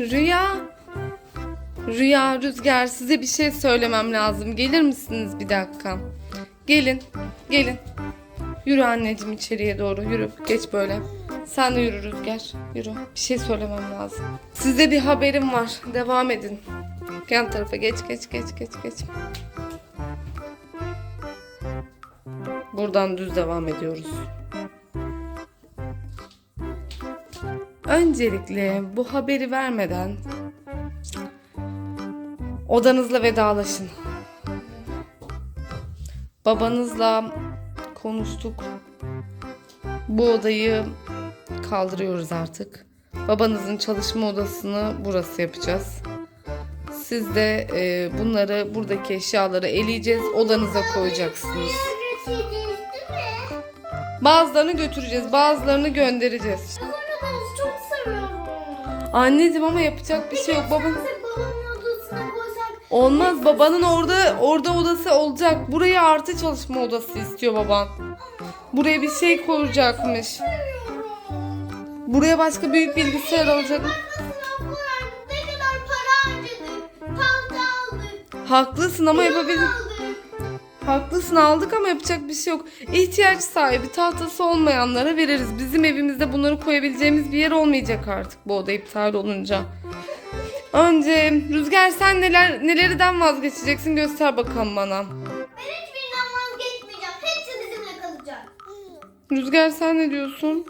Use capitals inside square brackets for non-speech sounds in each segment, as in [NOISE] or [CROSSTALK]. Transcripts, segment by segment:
Rüya. Rüya, Rüzgar size bir şey söylemem lazım. Gelir misiniz bir dakika? Gelin, gelin. Yürü anneciğim içeriye doğru, yürü. Geç böyle. Sen de yürü Rüzgar, yürü. Bir şey söylemem lazım. Size bir haberim var. Devam edin. Yan tarafa geç, geç, geç, geç, geç. Buradan düz devam ediyoruz. Öncelikle bu haberi vermeden odanızla vedalaşın. Babanızla konuştuk. Bu odayı kaldırıyoruz artık. Babanızın çalışma odasını burası yapacağız. Siz de e, bunları buradaki eşyaları eleyeceğiz, odanıza koyacaksınız. Götüreceğiz değil mi? Bazılarını götüreceğiz, bazılarını göndereceğiz. Anneciğim ama yapacak bir şey yok. Baba odasına koysak olmaz. Babanın orada orada odası olacak. Buraya artı çalışma odası istiyor baban. Buraya bir şey koyacakmış. Buraya başka büyük bilgisayar aldık. Haklısın ama yapabilir. Haklısın aldık ama yapacak bir şey yok. İhtiyaç sahibi tahtası olmayanlara veririz. Bizim evimizde bunları koyabileceğimiz bir yer olmayacak artık bu oda iptal olunca. Önce Rüzgar sen neler nelerden vazgeçeceksin göster bakalım bana. Ben hiçbirinden vazgeçmeyeceğim. Hepsi bizimle kalacak. Rüzgar sen ne diyorsun?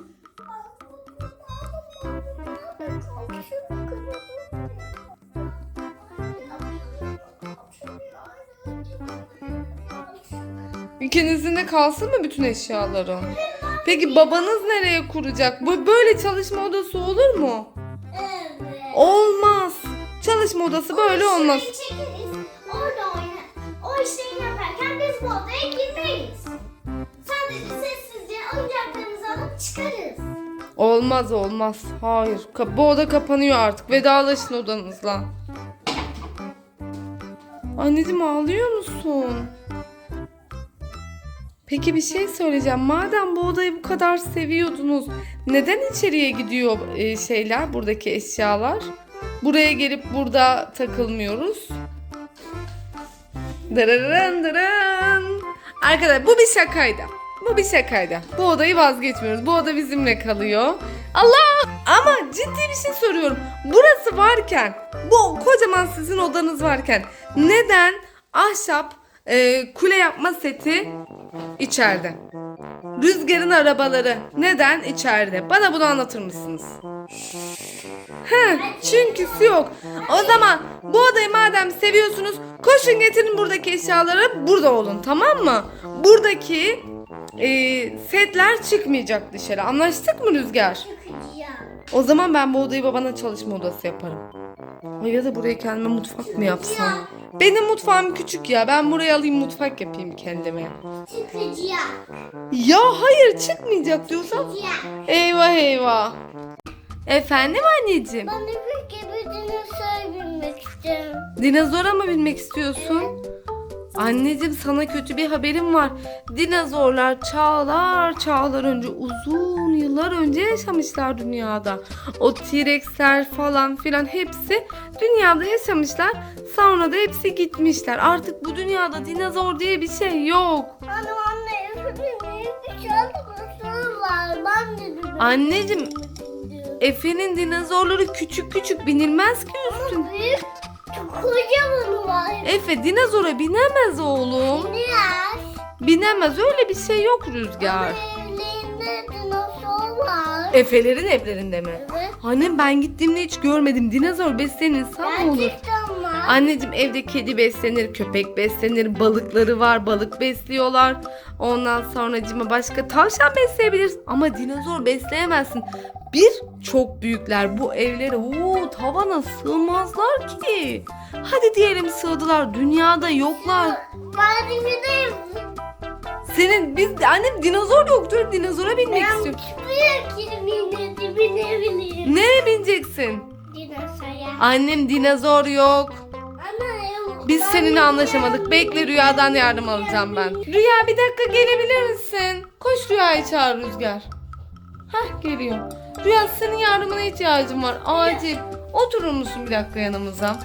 İkinizin de kalsın mı bütün eşyaları? Peki babanız nereye kuracak? Bu böyle çalışma odası olur mu? Evet. Olmaz. Çalışma odası böyle olmaz. Şurayı çekeriz. Orada oyna. O işleri yaparken biz bu odaya girmeyiz. Sadece sessizce oyuncaklarımızı alıp çıkarız. Olmaz olmaz. Hayır. Ka- Bu oda kapanıyor artık. Vedalaşın odanızla. Anneciğim ağlıyor musun? Peki bir şey söyleyeceğim. Madem bu odayı bu kadar seviyordunuz, neden içeriye gidiyor e, şeyler, buradaki eşyalar? Buraya gelip burada takılmıyoruz. Dırırın dırın. Arkadaşlar bu bir şakaydı. Bu bir şakaydı. Bu odayı vazgeçmiyoruz. Bu oda bizimle kalıyor. Allah! Ama ciddi bir şey soruyorum. Burası varken, bu kocaman sizin odanız varken neden ahşap e, kule yapma seti içeride? Rüzgarın arabaları neden içeride? Bana bunu anlatır mısınız? Heh, çünküsü yok. O zaman bu odayı madem seviyorsunuz koşun getirin buradaki eşyaları burada olun tamam mı? Buradaki e, setler çıkmayacak dışarı. Anlaştık mı Rüzgar? Çıkacağım. O zaman ben bu odayı babana çalışma odası yaparım. Ay ya da buraya kendime mutfak mı yapsam? Benim mutfağım küçük ya. Ben buraya alayım mutfak yapayım kendime. Çıkacağım. Ya hayır çıkmayacak diyorsan. Çıkacağım. Eyvah eyvah. Efendim anneciğim. Ben de bir gibi dinozor binmek istiyorum. Dinozora mı binmek istiyorsun? Anneciğim sana kötü bir haberim var. Dinozorlar çağlar çağlar önce uzun yıllar önce yaşamışlar dünyada. O T-Rex'ler falan filan hepsi dünyada yaşamışlar. Sonra da hepsi gitmişler. Artık bu dünyada dinozor diye bir şey yok. Anne anne bir çalışması var. Ben de Anneciğim Efe'nin dinozorları küçük küçük binilmez ki üstüne. büyük kocaman var. Efe dinozora binemez oğlum. Biraz. Binemez öyle bir şey yok Rüzgar. Evlerinde dinozor var. Efelerin evlerinde mi? Evet. Annem ben gittiğimde hiç görmedim. Dinozor beslenir insan mı olur? Gerçekten. Anneciğim evde kedi beslenir, köpek beslenir, balıkları var, balık besliyorlar. Ondan sonra cima başka tavşan besleyebiliriz ama dinozor besleyemezsin. Bir çok büyükler bu evlere oo tavana sığmazlar ki. Hadi diyelim sığdılar dünyada yoklar. Ben dinozor. Senin biz annem dinozor yoktur dinozora binmek Ben istiyorum. bileyim. Nereye bineceksin? Dinozora. Annem dinozor yok. Biz seninle anlaşamadık. Bekle Rüya'dan yardım alacağım ben. Rüya bir dakika gelebilir misin? Koş Rüya'yı çağır Rüzgar. Hah geliyor. Rüya senin yardımına ihtiyacım var. Acil. Oturur musun bir dakika yanımıza?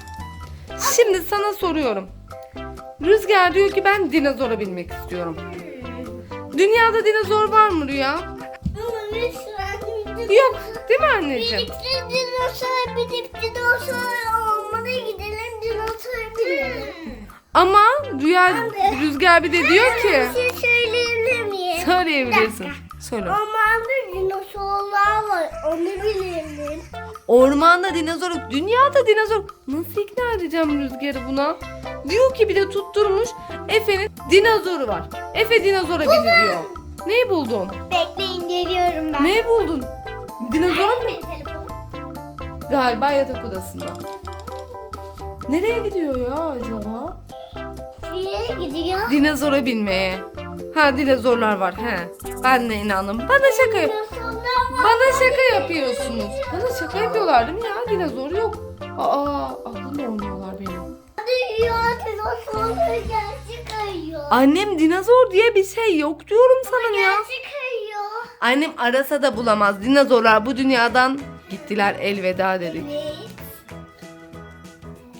Şimdi sana soruyorum. Rüzgar diyor ki ben dinozora binmek istiyorum. Dünyada dinozor var mı Rüya? Yok değil mi anneciğim? Birlikte dinozor binip dinozor Ama Rüya Anne. Rüzgar bir de diyor ki Bir şey söyleyebilir miyim? söyleyebilirsin. Söyle. Ormanda dinozorlar var onu bilelim. Ormanda dinozor. Dünyada dinozor. Nasıl ikna edeceğim Rüzgar'ı buna? Diyor ki bir de tutturmuş. Efe'nin dinozoru var. Efe dinozora bindi diyor. Neyi buldun? Bekleyin geliyorum ben. Neyi buldun? Dinozor mu? Galiba yatak odasında. Nereye gidiyor ya acaba? Nereye gidiyor? Dinozora binmeye. Ha dinozorlar var he. Ben de inandım. Bana şaka yap. Bana şaka yapıyorsunuz. Bana şaka yapıyorlar değil mi ya? Dinozor yok. Aa aklımla oynuyorlar benim. Annem dinozor diye bir şey yok diyorum sana ya. Annem arasa da bulamaz. Dinozorlar bu dünyadan gittiler elveda dedik.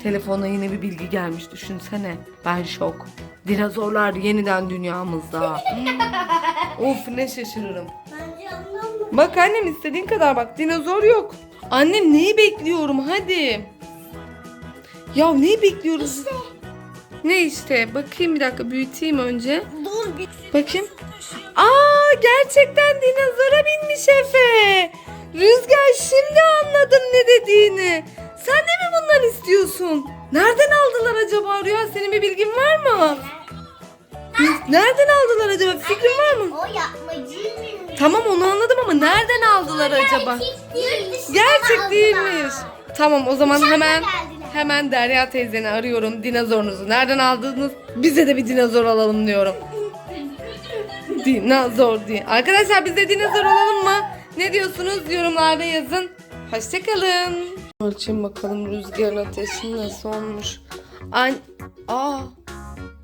Telefona yine bir bilgi gelmiş düşünsene. Ben şok. Dinozorlar yeniden dünyamızda. [LAUGHS] Of ne şaşırırım. Bence anlamadım. Bak annem istediğin kadar bak dinozor yok. Annem neyi bekliyorum hadi. Ya neyi bekliyoruz? İşte. Ne işte bakayım bir dakika büyüteyim önce. Dur bir Bakayım. Aa gerçekten dinozora binmiş Efe. Rüzgar şimdi anladım ne dediğini. Sen de mi bundan istiyorsun? Nereden aldılar acaba Rüya? Senin bir bilgin var mı? Nereden aldılar acaba? Fikrin var mı? O yapmacı mı? Tamam onu anladım ama nereden aldılar acaba? Gerçek değilmiş. Tamam o zaman hemen hemen Derya teyzeni arıyorum. Dinozorunuzu nereden aldınız? Bize de bir dinozor alalım diyorum. [LAUGHS] Dinozor diye. Arkadaşlar biz de dinozor olalım mı? Ne diyorsunuz? Yorumlarda yazın. Hoşçakalın. Ölçeyim bakalım rüzgarın ateşi nasıl olmuş. An Aa.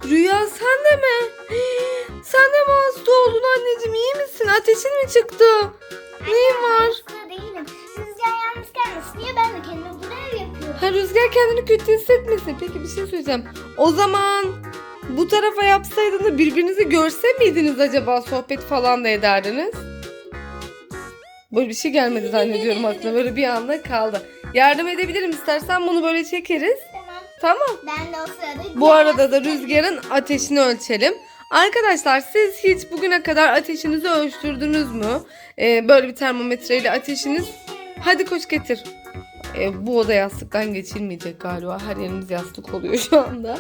Rüya sen de mi? [GASPS] Sen de mi hasta oldun anneciğim? İyi misin? Ateşin mi çıktı? Neyin var? Hasta değilim. Rüzgar yalnız gelmesin diye ben de kendime görev yapıyorum. Ha Rüzgar kendini kötü hissetmesin. Peki bir şey söyleyeceğim. O zaman bu tarafa yapsaydınız birbirinizi görse miydiniz acaba? Sohbet falan da ederdiniz. Böyle bir şey gelmedi zannediyorum aklıma. Böyle bir anda kaldı. Yardım edebilirim istersen bunu böyle çekeriz. Tamam. Tamam. Ben de o sırada Bu arada da rüzgarın ateşini ölçelim. Arkadaşlar siz hiç bugüne kadar ateşinizi ölçtürdünüz mü? Ee, böyle bir termometreyle ateşiniz... Hadi koş getir. Ee, bu oda yastıktan geçilmeyecek galiba. Her yerimiz yastık oluyor şu anda.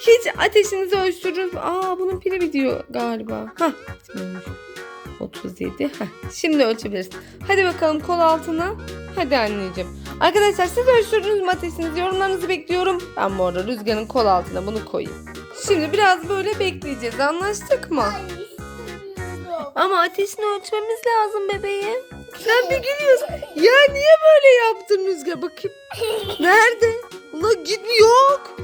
Hiç ateşinizi ölçtürdünüz mü? Aa bunun pili bitiyor galiba. Hah bitmiyormuş. 37. Heh, şimdi ölçebiliriz. Hadi bakalım kol altına. Hadi anneciğim. Arkadaşlar siz ölçtürdünüz mü ateşinizi? Yorumlarınızı bekliyorum. Ben bu arada rüzgarın kol altına bunu koyayım. Şimdi biraz böyle bekleyeceğiz. Anlaştık mı? Ama ateşini ölçmemiz lazım bebeğim. Sen bir gülüyorsun. Ya niye böyle yaptın Rüzgar? Bakayım. [LAUGHS] Nerede? Allah gitmiyor. Yok.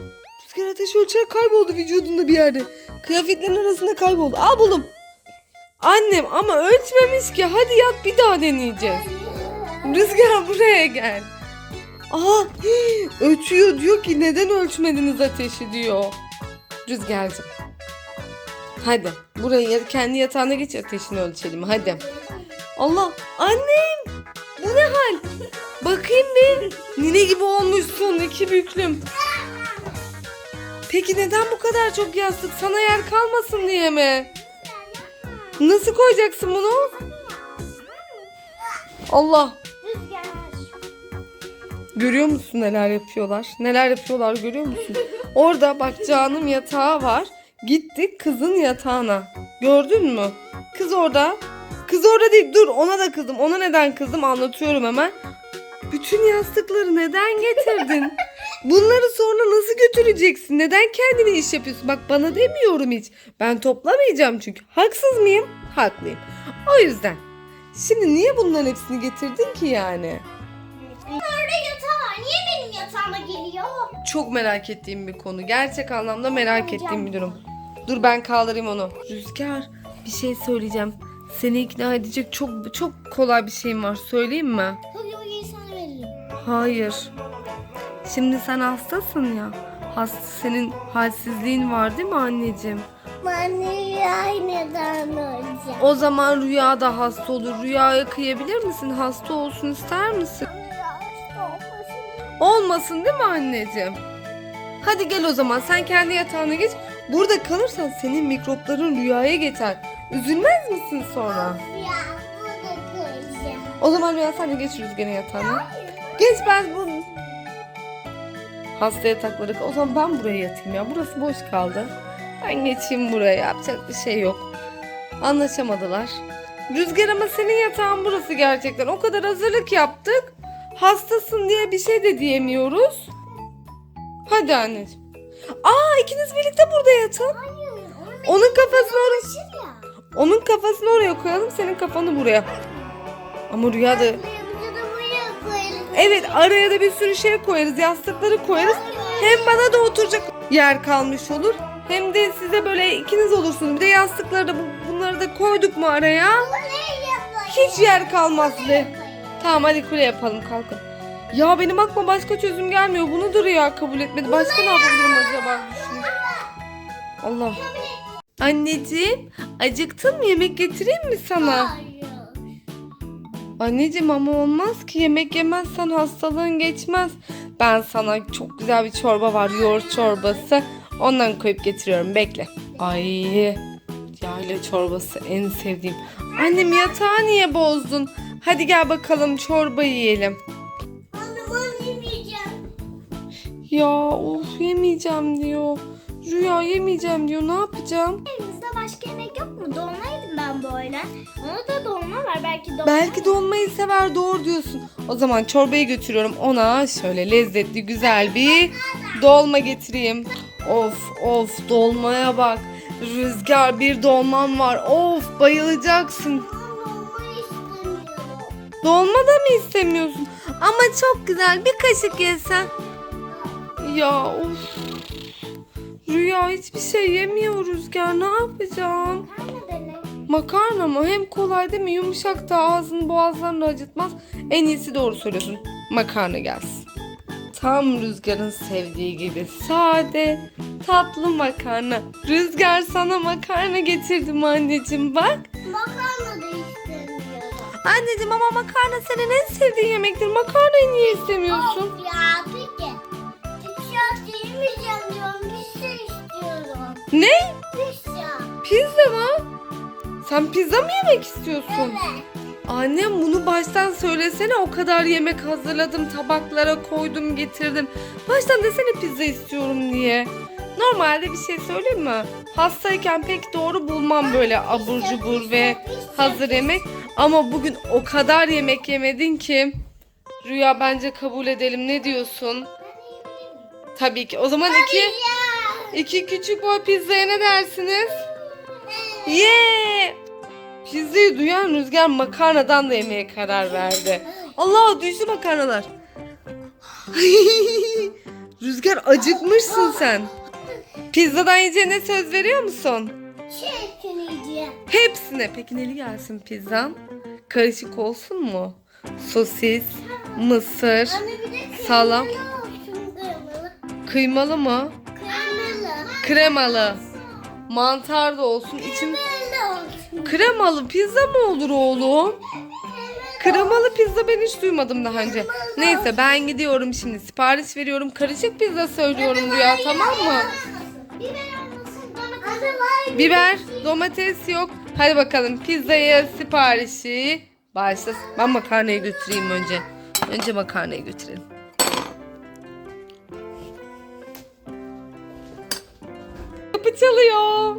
Rüzgar ateş ölçer kayboldu vücudunda bir yerde. Kıyafetlerin arasında kayboldu. Al buldum. Annem ama ölçmemiş ki. Hadi yat bir daha deneyeceğiz. Rüzgar buraya gel. Aa [GASPS] ölçüyor diyor ki neden ölçmediniz ateşi diyor. Rüzgar'cığım. Hadi buraya kendi yatağına geç ateşini ölçelim hadi. Allah annem bu ne hal? Bakayım bir. Nine gibi olmuşsun iki büklüm. Peki neden bu kadar çok yastık? Sana yer kalmasın diye mi? Nasıl koyacaksın bunu? Allah. Görüyor musun neler yapıyorlar? Neler yapıyorlar görüyor musun? Orada bak canım yatağı var. Gittik kızın yatağına. Gördün mü? Kız orada. Kız orada değil. Dur ona da kızdım. Ona neden kızdım anlatıyorum hemen. Bütün yastıkları neden getirdin? Bunları sonra nasıl götüreceksin? Neden kendine iş yapıyorsun? Bak bana demiyorum hiç. Ben toplamayacağım çünkü. Haksız mıyım? Haklıyım. O yüzden. Şimdi niye bunların hepsini getirdin ki yani? Orada yatağı var. Niye benim yatağıma geliyor? Çok merak ettiğim bir konu. Gerçek anlamda merak ettiğim bir durum. Dur ben kaldırayım onu. Rüzgar bir şey söyleyeceğim. Seni ikna edecek çok çok kolay bir şeyim var. Söyleyeyim mi? Hadi o sana veririm. Hayır. Şimdi sen hastasın ya. Hasta senin halsizliğin var değil mi anneciğim? Bana aynıdan olacak. O zaman Rüya da hasta olur. Rüyaya kıyabilir misin? Hasta olsun ister misin? Olmasın değil mi anneciğim? Hadi gel o zaman sen kendi yatağına geç. Burada kalırsan senin mikropların rüyaya geçer. Üzülmez misin sonra? Bunu. O zaman Rüya sen de geç Rüzgar'ın yatağına. Geç ben bu... Hasta yatakları... O zaman ben buraya yatayım ya. Burası boş kaldı. Ben geçeyim buraya. Yapacak bir şey yok. Anlaşamadılar. Rüzgar ama senin yatağın burası gerçekten. O kadar hazırlık yaptık. Hastasın diye bir şey de diyemiyoruz. Hadi anneciğim. Aa ikiniz birlikte burada yatın. Hayır. Onun kafasını oraya, onun kafasını oraya koyalım, senin kafanı buraya. Ama Rüya da. Evet araya da bir sürü şey koyarız. Yastıkları koyarız. Hem bana da oturacak yer kalmış olur. Hem de size böyle ikiniz olursunuz. Bir de yastıkları da bu- bunları da koyduk mu araya? Hiç yer kalmaz bile. Tamam hadi kule yapalım kalkın. Ya benim aklıma başka çözüm gelmiyor. Bunu da Rüya kabul etmedi. Başka ne yapabilirim acaba? Düşünün. Allah. Anneciğim acıktın mı? Yemek getireyim mi sana? Hayır. Anneciğim ama olmaz ki yemek yemezsen hastalığın geçmez. Ben sana çok güzel bir çorba var yoğurt çorbası. Ondan koyup getiriyorum bekle. Ay yayla çorbası en sevdiğim. Annem yatağı niye bozdun? Hadi gel bakalım çorba yiyelim. Annem annem yiyeceğim. Ya of yemeyeceğim diyor. Rüya yemeyeceğim diyor ne yapacağım? Elimizde başka yemek yok mu? Dolma yedim ben bu öğlen. Ona da dolma var. Belki dolma Belki dolmayı sever doğru diyorsun. O zaman çorbayı götürüyorum ona şöyle lezzetli güzel bir dolma getireyim. Of of dolmaya bak. Rüzgar bir dolman var. Of bayılacaksın. Dolma da mı istemiyorsun? Ama çok güzel bir kaşık yesen. Ya of. Rüya hiçbir şey yemiyor Rüzgar ne yapacağım? Makarna mı? Hem kolay değil mi? Yumuşak da ağzını boğazlarını acıtmaz. En iyisi doğru söylüyorsun. Makarna gelsin. Tam Rüzgar'ın sevdiği gibi sade, tatlı makarna. Rüzgar sana makarna getirdim anneciğim bak. Makarna da istemiyorum. Anneciğim ama makarna senin en sevdiğin yemektir. Makarnayı niye istemiyorsun? Of ya peki. Pizza yemeyeceğim diyorum. Pizza istiyorum. Ne? Pizza. Pizza mı? Sen pizza mı yemek istiyorsun? Evet. Annem bunu baştan söylesene o kadar yemek hazırladım tabaklara koydum getirdim. Baştan desene pizza istiyorum diye. Normalde bir şey söyleyeyim mi? Hastayken pek doğru bulmam böyle abur cubur ve hazır yemek. Ama bugün o kadar yemek yemedin ki. Rüya bence kabul edelim ne diyorsun? Tabii ki. O zaman iki, iki küçük boy pizzaya ne dersiniz? Ye! Pizzayı duyan Rüzgar makarnadan da yemeye karar verdi. Allah düştü makarnalar. [LAUGHS] Rüzgar acıkmışsın sen. Pizzadan yiyeceğine söz veriyor musun? Çirkin yiyeceğim. Hepsine. Peki neli gelsin pizzan? Karışık olsun mu? Sosis, mısır, Salam. kıymalı mı? Kremalı. Kremalı. Mantar da olsun. İçin Kremalı pizza mı olur oğlum? Kremalı pizza ben hiç duymadım daha önce. Neyse ben gidiyorum şimdi sipariş veriyorum. Karışık pizza söylüyorum Rüya tamam mı? Biber, domates yok. Hadi bakalım pizzaya siparişi başlasın. Ben makarnayı götüreyim önce. Önce makarnayı götürelim. Kapı çalıyor.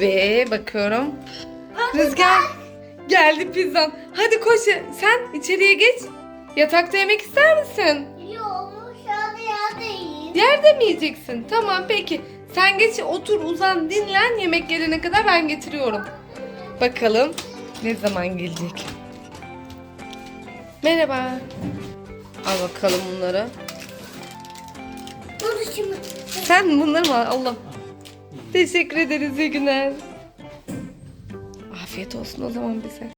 Ve bakıyorum. Rüzgar geldi pizzan. Hadi koş sen içeriye geç. Yatakta yemek ister misin? Yok şu anda yerdeyim. Yerde mi yiyeceksin? Tamam peki. Sen geç otur uzan dinlen yemek gelene kadar ben getiriyorum. Bakalım ne zaman gelecek. Merhaba. Al bakalım bunları. Oldu şimdi? Sen bunları mı al? Allah. Teşekkür ederiz iyi günler. Afiyet olsun o zaman bize.